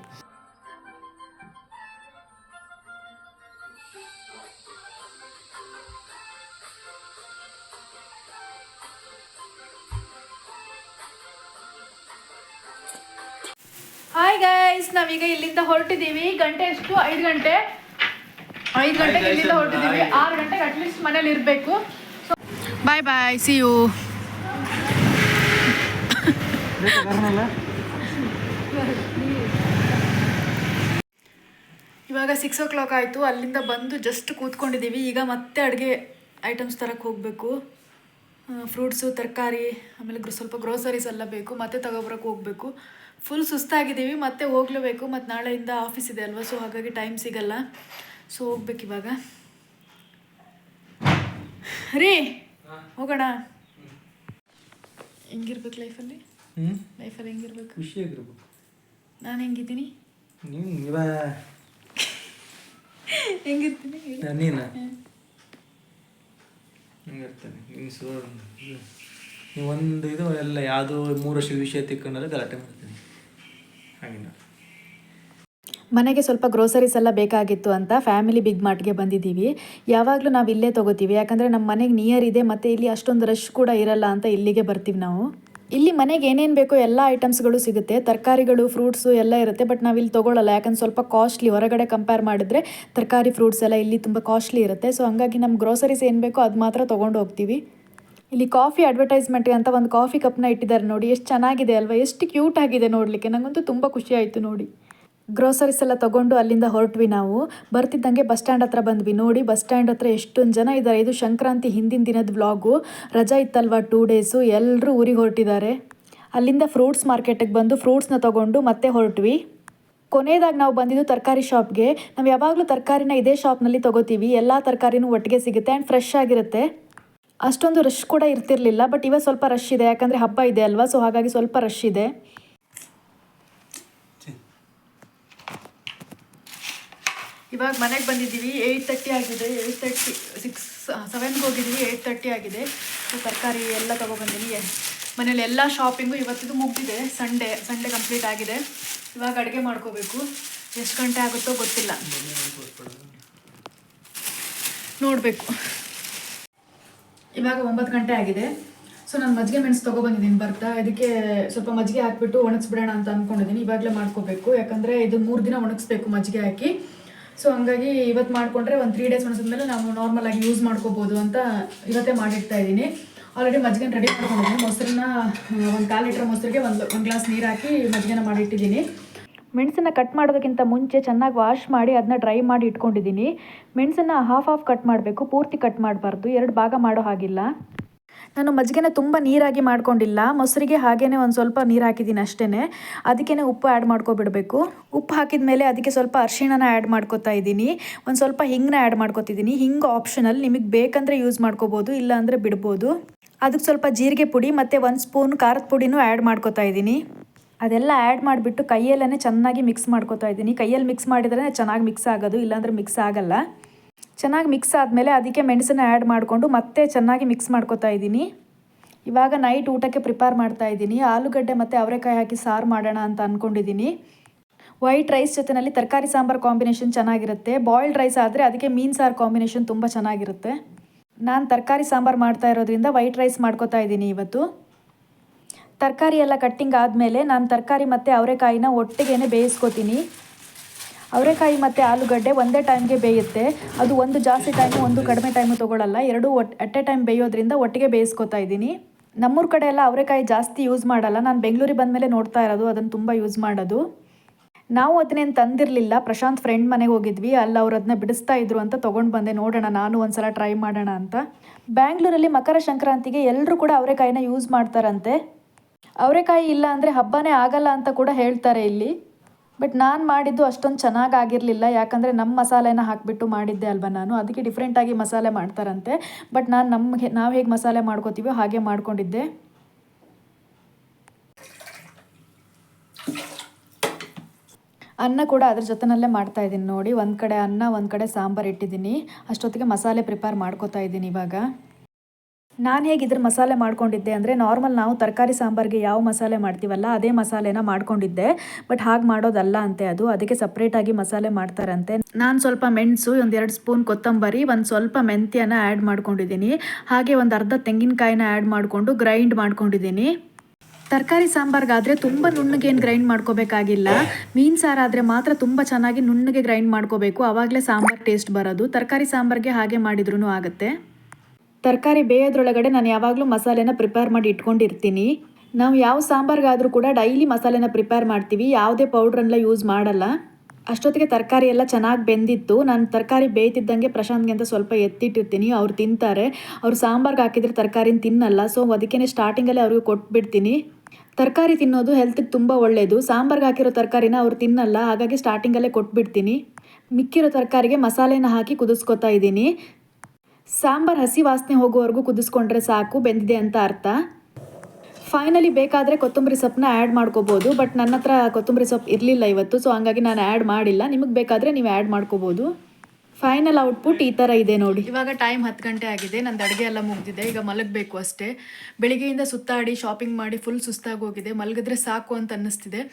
ಹಾಯ್ ಗೈಸ್ ನಾವೀಗ ಇಲ್ಲಿಂದ ಹೊರಟಿದ್ದೀವಿ. ಗಂಟೆ ಎಷ್ಟು? ಐದು ಗಂಟೆ. ಐದು ಗಂಟೆಗೆ ಇಲ್ಲಿಂದ ಹೊರಟಿದ್ದೀವಿ. ಆರು ಗಂಟೆಗೆ ಅಟ್ಲೀಸ್ಟ್ ಮನೇಲಿ ಇರಬೇಕು. ಬಾಯ್ ಬಾಯ್ ಸಿ ಯು ಇವಾಗ ಸಿಕ್ಸ್ ಓ ಕ್ಲಾಕ್ ಆಯಿತು. ಅಲ್ಲಿಂದ ಬಂದು ಜಸ್ಟ್ ಕೂತ್ಕೊಂಡಿದ್ದೀವಿ. ಈಗ ಮತ್ತೆ ಅಡುಗೆ ಐಟಮ್ಸ್ ತರಕ್ಕೆ ಹೋಗಬೇಕು. ಫ್ರೂಟ್ಸು ತರಕಾರಿ ಆಮೇಲೆ ಗ್ರೋ ಸ್ವಲ್ಪ ಗ್ರೋಸರೀಸ್ ಎಲ್ಲ ಬೇಕು ಮತ್ತೆ ತಗೋಬರಕ್ಕೆ ಹೋಗಬೇಕು. ಫುಲ್ ಸುಸ್ತಾಗಿದ್ದೀವಿ ಮತ್ತೆ ಹೋಗ್ಲೇಬೇಕು ಮತ್ತು ನಾಳೆಯಿಂದ ಆಫೀಸ್ ಇದೆ ಅಲ್ವಾ ಸೊ ಹಾಗಾಗಿ ಟೈಮ್ ಸಿಗಲ್ಲ. ಸೊ ಹೋಗ್ಬೇಕು ಇವಾಗ. ರೀ ಹೋಗೋಣ. ಹೆಂಗಿರ್ಬೇಕು ಲೈಫಲ್ಲಿ ಲೈಫಲ್ಲಿ ಹೆಂಗಿರ್ಬೇಕು? ಖುಷಿಯಾಗಿರ್ಬೇಕು. ನಾನು ಹೆಂಗಿದ್ದೀನಿ? ನೀವು [laughs] ಹೆಂಗಿರ್ತೀನಿ ಹೇಳಿ. ಸೋ ನೀವು ಒಂದು ಇದು ಎಲ್ಲ ಯಾವುದೋ ಮೂರು ವರ್ಷದ ವಿಷಯ ತಿಕ್ಕೊಂಡ್ರೆ ಗಲಾಟೆ ಮಾಡ್ತೀನಿ. ಹಾಗೆ ಮನೆಗೆ ಸ್ವಲ್ಪ ಗ್ರೋಸರೀಸ್ ಎಲ್ಲ ಬೇಕಾಗಿತ್ತು ಅಂತ ಫ್ಯಾಮಿಲಿ ಬಿಗ್ ಮಾರ್ಟ್ಗೆ ಬಂದಿದ್ದೀವಿ. ಯಾವಾಗಲೂ ನಾವು ಇಲ್ಲೇ ತೊಗೋತೀವಿ. ಯಾಕಂದರೆ ನಮ್ಮ ಮನೆಗೆ ನಿಯರ್ ಇದೆ, ಮತ್ತು ಇಲ್ಲಿ ಅಷ್ಟೊಂದು ರಶ್ ಕೂಡ ಇರಲ್ಲ ಅಂತ ಇಲ್ಲಿಗೆ ಬರ್ತೀವಿ ನಾವು. ಇಲ್ಲಿ ಮನೆಗೆ ಏನೇನು ಬೇಕೋ ಎಲ್ಲ ಐಟಮ್ಸ್ಗಳು ಸಿಗುತ್ತೆ. ತರಕಾರಿಗಳು ಫ್ರೂಟ್ಸು ಎಲ್ಲ ಇರುತ್ತೆ ಬಟ್ ನಾವು ಇಲ್ಲಿ ತೊಗೊಳ್ಳಲ್ಲ ಯಾಕಂದ್ರೆ ಸ್ವಲ್ಪ ಕಾಸ್ಟ್ಲಿ ಹೊರಗಡೆ ಕಂಪೇರ್ ಮಾಡಿದ್ರೆ ತರಕಾರಿ ಫ್ರೂಟ್ಸ್ ಎಲ್ಲ ಇಲ್ಲಿ ತುಂಬ ಕಾಸ್ಟ್ಲಿ ಇರುತ್ತೆ. ಸೊ ಹಂಗಾಗಿ ನಮ್ಮ ಗ್ರೋಸರೀಸ್ ಏನು ಬೇಕೋ ಅದು ಮಾತ್ರ ತೊಗೊಂಡು ಹೋಗ್ತೀವಿ. ಇಲ್ಲಿ ಕಾಫಿ ಅಡ್ವರ್ಟೈಸ್ಮೆಂಟ್ಗೆ ಅಂತ ಒಂದು ಕಾಫಿ ಕಪ್ನ ಇಟ್ಟಿದ್ದಾರೆ ನೋಡಿ. ಎಷ್ಟು ಚೆನ್ನಾಗಿದೆ ಅಲ್ವಾ? ಎಷ್ಟು ಕ್ಯೂಟ್ ಆಗಿದೆ ನೋಡಲಿಕ್ಕೆ. ನನಗಂತೂ ತುಂಬ ಖುಷಿ ಆಯಿತು ನೋಡಿ. ಗ್ರೋಸರೀಸ್ ಎಲ್ಲ ತೊಗೊಂಡು ಅಲ್ಲಿಂದ ಹೊರಟ್ವಿ ನಾವು. ಬರ್ತಿದ್ದಂಗೆ ಬಸ್ ಸ್ಟ್ಯಾಂಡ್ ಹತ್ರ ಬಂದ್ವಿ. ನೋಡಿ ಬಸ್ ಸ್ಟ್ಯಾಂಡ್ ಹತ್ರ ಎಷ್ಟೊಂದು ಜನ ಇದ್ದಾರೆ. ಇದು ಸಂಕ್ರಾಂತಿ ಹಿಂದಿನ ದಿನದ ವ್ಲಾಗು. ರಜಾ ಇತ್ತಲ್ವಾ ಟೂ ಡೇಸು ಎಲ್ಲರೂ ಊರಿಗೆ ಹೊರಟಿದ್ದಾರೆ. ಅಲ್ಲಿಂದ ಫ್ರೂಟ್ಸ್ ಮಾರ್ಕೆಟಿಗೆ ಬಂದು ಫ್ರೂಟ್ಸ್ನ ತೊಗೊಂಡು ಮತ್ತೆ ಹೊರಟ್ವಿ. ಕೊನೆಯದಾಗಿ ನಾವು ಬಂದಿದ್ದು ತರಕಾರಿ ಶಾಪ್ಗೆ ನಾವು ಯಾವಾಗಲೂ ತರಕಾರಿನ ಇದೇ ಶಾಪ್ನಲ್ಲಿ ತೊಗೋತೀವಿ. ಎಲ್ಲ ತರಕಾರಿನೂ ಒಟ್ಟಿಗೆ ಸಿಗುತ್ತೆ ಆ್ಯಂಡ್ ಫ್ರೆಶ್ ಆಗಿರುತ್ತೆ. ಅಷ್ಟೊಂದು ರಶ್ ಕೂಡ ಇರ್ತಿರ್ಲಿಲ್ಲ. ಬಟ್ ಇವಾಗ ಸ್ವಲ್ಪ ರಶ್ ಇದೆ. ಯಾಕಂದರೆ ಹಬ್ಬ ಇದೆ ಅಲ್ವಾ? ಸೊ ಹಾಗಾಗಿ ಸ್ವಲ್ಪ ರಶ್ ಇದೆ. ಇವಾಗ ಮನೆಗೆ ಬಂದಿದ್ದೀವಿ ಏಯ್ಟ್ ತರ್ಟಿ ಆಗಿದೆ ಏಯ್ಟ್ ತರ್ಟಿ ಸಿಕ್ಸ್ ಸೆವೆನ್ಗೆ ಹೋಗಿದ್ದೀವಿ ಏಯ್ಟ್ ತರ್ಟಿ ಆಗಿದೆ. ತರಕಾರಿ ಎಲ್ಲ ತೊಗೊಬಂದಿನಿ. ಮನೇಲಿ ಎಲ್ಲ ಶಾಪಿಂಗು ಇವತ್ತಿದು ಮುಗಿದಿದೆ. ಸಂಡೇ ಸಂಡೇ ಕಂಪ್ಲೀಟ್ ಆಗಿದೆ. ಇವಾಗ ಅಡುಗೆ ಮಾಡ್ಕೋಬೇಕು. ಎಷ್ಟು ಗಂಟೆ ಆಗುತ್ತೋ ಗೊತ್ತಿಲ್ಲ. ನೋಡಬೇಕು. ಇವಾಗ ಒಂಬತ್ತು ಗಂಟೆ ಆಗಿದೆ. ಸೊ ನಾನು ಮಜ್ಜಿಗೆ ಮೆಣಸು ತೊಗೊಬಂದಿದ್ದೀನಿ ಬರ್ತಾ ಇದಕ್ಕೆ ಸ್ವಲ್ಪ ಮಜ್ಜಿಗೆ ಹಾಕ್ಬಿಟ್ಟು ಒಣಗಿಸ್ಬಿಡೋಣ ಅಂತ ಅಂದ್ಕೊಂಡಿದ್ದೀನಿ ಇವಾಗಲೇ ಮಾಡ್ಕೋಬೇಕು. ಯಾಕಂದರೆ ಇದು ಮೂರು ದಿನ ಒಣಗಿಸ್ಬೇಕು ಮಜ್ಜಿಗೆ ಹಾಕಿ. ಸೊ ಹಂಗಾಗಿ ಇವತ್ತು ಮಾಡಿಕೊಂಡ್ರೆ ಒಂದು ತ್ರೀ ಡೇಸ್ ಮೇಲೆ ನಾವು ನಾರ್ಮಲ್ ಆಗಿ ಯೂಸ್ ಮಾಡ್ಕೋಬೋದು ಅಂತ ಇವತ್ತೇ ಮಾಡಿಡ್ತಾ ಇದ್ದೀನಿ. ಆಲ್ರೆಡಿ ಮಜ್ಜಿಗೆನ ರೆಡಿ ಮಾಡ್ಕೊಂಡಿದ್ದೀನಿ. ಮೊಸರನ್ನ ಒಂದು ಕಾಲು ಲೀಟ್ರ್ ಮೊಸರಿಗೆ ಒಂದು ಒಂದು ಗ್ಲಾಸ್ ನೀರು ಹಾಕಿ ಮಜ್ಜಿಗೆನ ಮಾಡಿಟ್ಟಿದ್ದೀನಿ. ಮೆಣಸನ್ನು ಕಟ್ ಮಾಡೋದಕ್ಕಿಂತ ಮುಂಚೆ ಚೆನ್ನಾಗಿ ವಾಶ್ ಮಾಡಿ ಅದನ್ನ ಡ್ರೈ ಮಾಡಿ ಇಟ್ಕೊಂಡಿದ್ದೀನಿ. ಮೆಣಸನ್ನು ಹಾಫ್ ಹಾಫ್ ಕಟ್ ಮಾಡಬೇಕು, ಪೂರ್ತಿ ಕಟ್ ಮಾಡಬಾರ್ದು. ಎರಡು ಭಾಗ ಮಾಡೋ ಹಾಗಿಲ್ಲ. ನಾನು ಮಜ್ಜಿಗೆನ ತುಂಬ ನೀರಾಗಿ ಮಾಡ್ಕೊಂಡಿಲ್ಲ. ಮೊಸರಿಗೆ ಹಾಗೇ ಒಂದು ಸ್ವಲ್ಪ ನೀರು ಹಾಕಿದ್ದೀನಿ ಅಷ್ಟೇ ಅದಕ್ಕೇ ಉಪ್ಪು ಆ್ಯಡ್ ಮಾಡ್ಕೊಬಿಡಬೇಕು. ಉಪ್ಪು ಹಾಕಿದ ಮೇಲೆ ಅದಕ್ಕೆ ಸ್ವಲ್ಪ ಅರಿಶಿಣನ ಆ್ಯಡ್ ಮಾಡ್ಕೊತಾ ಇದ್ದೀನಿ. ಒಂದು ಸ್ವಲ್ಪ ಹಿಂಗನ್ನ ಆ್ಯಡ್ ಮಾಡ್ಕೊತಿದ್ದೀನಿ. ಹಿಂಗೆ ಆಪ್ಷನಲ್ ನಿಮಗೆ ಬೇಕಂದರೆ ಯೂಸ್ ಮಾಡ್ಕೋಬೋದು, ಇಲ್ಲ ಅಂದರೆ ಬಿಡ್ಬೋದು. ಅದಕ್ಕೆ ಸ್ವಲ್ಪ ಜೀರಿಗೆ ಪುಡಿ ಮತ್ತು ಒಂದು ಸ್ಪೂನ್ ಖಾರದ ಪುಡಿನೂ ಆ್ಯಡ್ ಮಾಡ್ಕೊತಾ ಇದ್ದೀನಿ. ಅದೆಲ್ಲ ಆ್ಯಡ್ ಮಾಡಿಬಿಟ್ಟು ಕೈಯಲ್ಲೇ ಚೆನ್ನಾಗಿ ಮಿಕ್ಸ್ ಮಾಡ್ಕೊತಾ ಇದ್ದೀನಿ. ಕೈಯಲ್ಲಿ ಮಿಕ್ಸ್ ಮಾಡಿದ್ರೆ ಚೆನ್ನಾಗಿ ಮಿಕ್ಸ್ ಆಗೋದು, ಇಲ್ಲಾಂದರೆ ಮಿಕ್ಸ್ ಆಗಲ್ಲ. ಚೆನ್ನಾಗಿ ಮಿಕ್ಸ್ ಆದಮೇಲೆ ಅದಕ್ಕೆ ಮೆಣಸನ್ನು ಆ್ಯಡ್ ಮಾಡಿಕೊಂಡು ಮತ್ತೆ ಚೆನ್ನಾಗಿ ಮಿಕ್ಸ್ ಮಾಡ್ಕೊತಾ ಇದ್ದೀನಿ. ಇವಾಗ ನೈಟ್ ಊಟಕ್ಕೆ ಪ್ರಿಪೇರ್ ಮಾಡ್ತಾ ಇದ್ದೀನಿ. ಆಲೂಗಡ್ಡೆ ಮತ್ತು ಅವರೆಕಾಯಿ ಹಾಕಿ ಸಾರು ಮಾಡೋಣ ಅಂತ ಅಂದ್ಕೊಂಡಿದ್ದೀನಿ ವೈಟ್ ರೈಸ್ ಜೊತೆಯಲ್ಲಿ ತರಕಾರಿ ಸಾಂಬಾರು ಕಾಂಬಿನೇಷನ್ ಚೆನ್ನಾಗಿರುತ್ತೆ. ಬಾಯ್ಲ್ಡ್ ರೈಸ್ ಆದರೆ ಅದಕ್ಕೆ ಮೀನು ಸಾರು ಕಾಂಬಿನೇಷನ್ ತುಂಬ ಚೆನ್ನಾಗಿರುತ್ತೆ. ನಾನು ತರಕಾರಿ ಸಾಂಬಾರು ಮಾಡ್ತಾ ಇರೋದ್ರಿಂದ ವೈಟ್ ರೈಸ್ ಮಾಡ್ಕೋತಾ ಇದ್ದೀನಿ ಇವತ್ತು. ತರಕಾರಿ ಎಲ್ಲ ಕಟ್ಟಿಂಗ್ ಆದಮೇಲೆ ನಾನು ತರಕಾರಿ ಮತ್ತು ಅವರೆಕಾಯಿನ ಒಟ್ಟಿಗೆ ಬೇಯಿಸ್ಕೊತೀನಿ. ಅವರೆಕಾಯಿ ಮತ್ತು ಆಲೂಗಡ್ಡೆ ಒಂದೇ ಟೈಮ್ಗೆ ಬೇಯುತ್ತೆ. ಅದು ಒಂದು ಜಾಸ್ತಿ ಟೈಮು ಒಂದು ಕಡಿಮೆ ಟೈಮು ತೊಗೊಳ್ಳಲ್ಲ ಎರಡೂ ಒಟ್, ಅಟ್ ಎ ಟೈಮ್ ಬೇಯೋದ್ರಿಂದ ಒಟ್ಟಿಗೆ ಬೇಯಿಸ್ಕೊತಾ ಇದ್ದೀನಿ. ನಮ್ಮೂರ ಕಡೆ ಎಲ್ಲ ಅವರೆಕಾಯಿ ಜಾಸ್ತಿ ಯೂಸ್ ಮಾಡಲ್ಲ. ನಾನು ಬೆಂಗಳೂರಿಗೆ ಬಂದಮೇಲೆ ನೋಡ್ತಾ ಇರೋದು, ಅದನ್ನು ತುಂಬ ಯೂಸ್ ಮಾಡೋದು. ನಾವು ಅದನ್ನೇನು ತಂದಿರಲಿಲ್ಲ. ಪ್ರಶಾಂತ್ ಫ್ರೆಂಡ್ ಮನೆಗೆ ಹೋಗಿದ್ವಿ. ಅಲ್ಲಿ ಅವ್ರು ಅದನ್ನ ಬಿಡಿಸ್ತಾ ಇದ್ರು ಅಂತ ತೊಗೊಂಡು ಬಂದೆ. ನೋಡೋಣ, ನಾನು ಒಂದ್ಸಲ ಟ್ರೈ ಮಾಡೋಣ ಅಂತ. ಬ್ಯಾಂಗ್ಳೂರಲ್ಲಿ ಮಕರ ಸಂಕ್ರಾಂತಿಗೆ ಎಲ್ಲರೂ ಕೂಡ ಅವರೆಕಾಯಿನ ಯೂಸ್ ಮಾಡ್ತಾರಂತೆ. ಅವರೆಕಾಯಿ ಇಲ್ಲ ಅಂದರೆ ಹಬ್ಬನೇ ಆಗಲ್ಲ ಅಂತ ಕೂಡ ಹೇಳ್ತಾರೆ ಇಲ್ಲಿ. ಬಟ್ ನಾನು ಮಾಡಿದ್ದು ಅಷ್ಟೊಂದು ಚೆನ್ನಾಗಿ ಆಗಿರಲಿಲ್ಲ. ಯಾಕಂದರೆ ನಮ್ಮ ಮಸಾಲೆನ ಹಾಕಿಬಿಟ್ಟು ಮಾಡಿದ್ದೆ ಅಲ್ವಾ ನಾನು? ಅದಕ್ಕೆ ಡಿಫ್ರೆಂಟಾಗಿ ಮಸಾಲೆ ಮಾಡ್ತಾರಂತೆ. ಬಟ್ ನಾನು ನಮಗೆ ನಾವು ಹೇಗೆ ಮಸಾಲೆ ಮಾಡ್ಕೋತೀವೋ ಹಾಗೆ ಮಾಡ್ಕೊಂಡಿದ್ದೆ. ಅನ್ನ ಕೂಡ ಅದ್ರ ಜೊತೆನಲ್ಲೇ ಮಾಡ್ತಾ ಇದ್ದೀನಿ ನೋಡಿ. ಒಂದು ಕಡೆ ಅನ್ನ, ಒಂದು ಕಡೆ ಸಾಂಬಾರು ಇಟ್ಟಿದ್ದೀನಿ. ಅಷ್ಟೊತ್ತಿಗೆ ಮಸಾಲೆ ಪ್ರಿಪೇರ್ ಮಾಡ್ಕೋತಾ ಇದ್ದೀನಿ ಇವಾಗ. ನಾನು ಹೇಗೆ ಇದ್ರ ಮಸಾಲೆ ಮಾಡ್ಕೊಂಡಿದ್ದೆ ಅಂದರೆ ನಾರ್ಮಲ್ ನಾವು ತರಕಾರಿ ಸಾಂಬಾರಿಗೆ ಯಾವ ಮಸಾಲೆ ಮಾಡ್ತೀವಲ್ಲ ಅದೇ ಮಸಾಲೆನ ಮಾಡ್ಕೊಂಡಿದ್ದೆ. ಬಟ್ ಹಾಗೆ ಮಾಡೋದಲ್ಲ ಅಂತೆ ಅದು. ಅದಕ್ಕೆ ಸಪ್ರೇಟಾಗಿ ಮಸಾಲೆ ಮಾಡ್ತಾರಂತೆ. ನಾನು ಸ್ವಲ್ಪ ಮೆಣಸು ಒಂದೆರಡು ಸ್ಪೂನ್ ಕೊತ್ತಂಬರಿ, ಒಂದು ಸ್ವಲ್ಪ ಮೆಂತ್ಯನ ಆ್ಯಡ್ ಮಾಡ್ಕೊಂಡಿದ್ದೀನಿ. ಹಾಗೆ ಒಂದು ಅರ್ಧ ತೆಂಗಿನಕಾಯಿನ ಆ್ಯಡ್ ಮಾಡಿಕೊಂಡು ಗ್ರೈಂಡ್ ಮಾಡ್ಕೊಂಡಿದ್ದೀನಿ. ತರಕಾರಿ ಸಾಂಬಾರ್ಗಾದರೆ ತುಂಬ ನುಣ್ಣಗೇನು ಗ್ರೈಂಡ್ ಮಾಡ್ಕೋಬೇಕಾಗಿಲ್ಲ. ಮೀನು ಸಾರಾದರೆ ಮಾತ್ರ ತುಂಬ ಚೆನ್ನಾಗಿ ನುಣ್ಣಗೆ ಗ್ರೈಂಡ್ ಮಾಡ್ಕೋಬೇಕು. ಆವಾಗಲೇ ಸಾಂಬಾರ್ ಟೇಸ್ಟ್ ಬರೋದು. ತರಕಾರಿ ಸಾಂಬಾರ್ಗೆ ಹಾಗೆ ಮಾಡಿದ್ರೂ ಆಗುತ್ತೆ. ತರಕಾರಿ ಬೇಯೋದ್ರೊಳಗಡೆ ನಾನು ಯಾವಾಗಲೂ ಮಸಾಲೆನ ಪ್ರಿಪೇರ್ ಮಾಡಿ ಇಟ್ಕೊಂಡಿರ್ತೀನಿ. ನಾವು ಯಾವ ಸಾಂಬಾರ್ಗಾದರೂ ಕೂಡ ಡೈಲಿ ಮಸಾಲೆನ ಪ್ರಿಪೇರ್ ಮಾಡ್ತೀವಿ, ಯಾವುದೇ ಪೌಡ್ರನ್ನೆಲ್ಲ ಯೂಸ್ ಮಾಡಲ್ಲ. ಅಷ್ಟೊತ್ತಿಗೆ ತರಕಾರಿ ಎಲ್ಲ ಚೆನ್ನಾಗಿ ಬೆಂದಿತ್ತು. ನಾನು ತರಕಾರಿ ಬೇಯ್ತಿದ್ದಂಗೆ ಪ್ರಶಾಂತ್ಗೆ ಅಂತ ಸ್ವಲ್ಪ ಎತ್ತಿಟ್ಟಿರ್ತೀನಿ. ಅವ್ರು ತಿಂತಾರೆ. ಅವ್ರು ಸಾಂಬಾರ್ಗೆ ಹಾಕಿದ್ರೆ ತರಕಾರಿನ ತಿನ್ನಲ್ಲ. ಸೊ ಅದಕ್ಕೇ ಸ್ಟಾರ್ಟಿಂಗಲ್ಲೇ ಅವ್ರಿಗೆ ಕೊಟ್ಬಿಡ್ತೀನಿ. ತರಕಾರಿ ತಿನ್ನೋದು ಹೆಲ್ತಿಗೆ ತುಂಬ ಒಳ್ಳೆಯದು ಸಾಂಬಾರ್ಗೆ ಹಾಕಿರೋ ತರಕಾರಿನ ಅವ್ರು ತಿನ್ನಲ್ಲ. ಹಾಗಾಗಿ ಸ್ಟಾರ್ಟಿಂಗಲ್ಲೇ ಕೊಟ್ಬಿಡ್ತೀನಿ. ಮಿಕ್ಕಿರೋ ತರಕಾರಿಗೆ ಮಸಾಲೆನ ಹಾಕಿ ಕುದಿಸ್ಕೊತಾ ಇದ್ದೀನಿ. ಸಾಂಬಾರ್ ಹಸಿ ವಾಸನೆ ಹೋಗೋವರೆಗೂ ಕುದಿಸ್ಕೊಂಡ್ರೆ ಸಾಕು, ಬೆಂದಿದೆ ಅಂತ ಅರ್ಥ? ಫೈನಲಿ ಬೇಕಾದರೆ ಕೊತ್ತಂಬರಿ ಸೊಪ್ಪನ್ನ ಆ್ಯಡ್ ಮಾಡ್ಕೋಬೋದು ಬಟ್ ನನ್ನ ಹತ್ರ ಕೊತ್ತಂಬರಿ ಸೊಪ್ಪು ಇರಲಿಲ್ಲ ಇವತ್ತು ಸೊ ಹಂಗಾಗಿ ನಾನು ಆ್ಯಡ್ ಮಾಡಿಲ್ಲ. ನಿಮಗೆ ಬೇಕಾದರೆ ನೀವು ಆ್ಯಡ್ ಮಾಡ್ಕೋಬೋದು. ಫೈನಲ್ ಔಟ್ಪುಟ್ ಈ ಥರ ಇದೆ ನೋಡಿ. ಇವಾಗ ಟೈಮ್ ಹತ್ತು ಗಂಟೆ ಆಗಿದೆ. ನಂದು ಅಡುಗೆ ಎಲ್ಲ ಮುಗಿದಿದೆ. ಈಗ ಮಲಗಬೇಕು ಅಷ್ಟೇ. ಬೆಳಿಗ್ಗೆಯಿಂದ ಸುತ್ತಾಡಿ ಶಾಪಿಂಗ್ ಮಾಡಿ ಫುಲ್ ಸುಸ್ತಾಗಿ ಹೋಗಿದೆ. ಮಲಗಿದ್ರೆ ಸಾಕು ಅಂತ ಅನ್ನಿಸ್ತಿದೆ.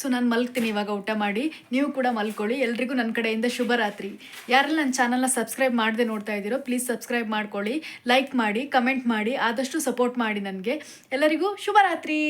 ಸೊ ನಾನು ಮಲಗ್ತೀನಿ ಇವಾಗ, ಊಟ ಮಾಡಿ. ನೀವು ಕೂಡ ಮಲ್ಕೊಳ್ಳಿ. ಎಲ್ರಿಗೂ ನನ್ನ ಕಡೆಯಿಂದ ಶುಭರಾತ್ರಿ. ಯಾರೆಲ್ಲ ನನ್ನ ಚಾನಲ್ನ ಸಬ್ಸ್ಕ್ರೈಬ್ ಮಾಡದೆ ನೋಡ್ತಾ ಇದ್ದೀರೋ ಪ್ಲೀಸ್ ಸಬ್ಸ್ಕ್ರೈಬ್ ಮಾಡ್ಕೊಳ್ಳಿ. ಲೈಕ್ ಮಾಡಿ ಕಮೆಂಟ್ ಮಾಡಿ. ಆದಷ್ಟು ಸಪೋರ್ಟ್ ಮಾಡಿ ನನಗೆ. ಎಲ್ಲರಿಗೂ ಶುಭರಾತ್ರಿ.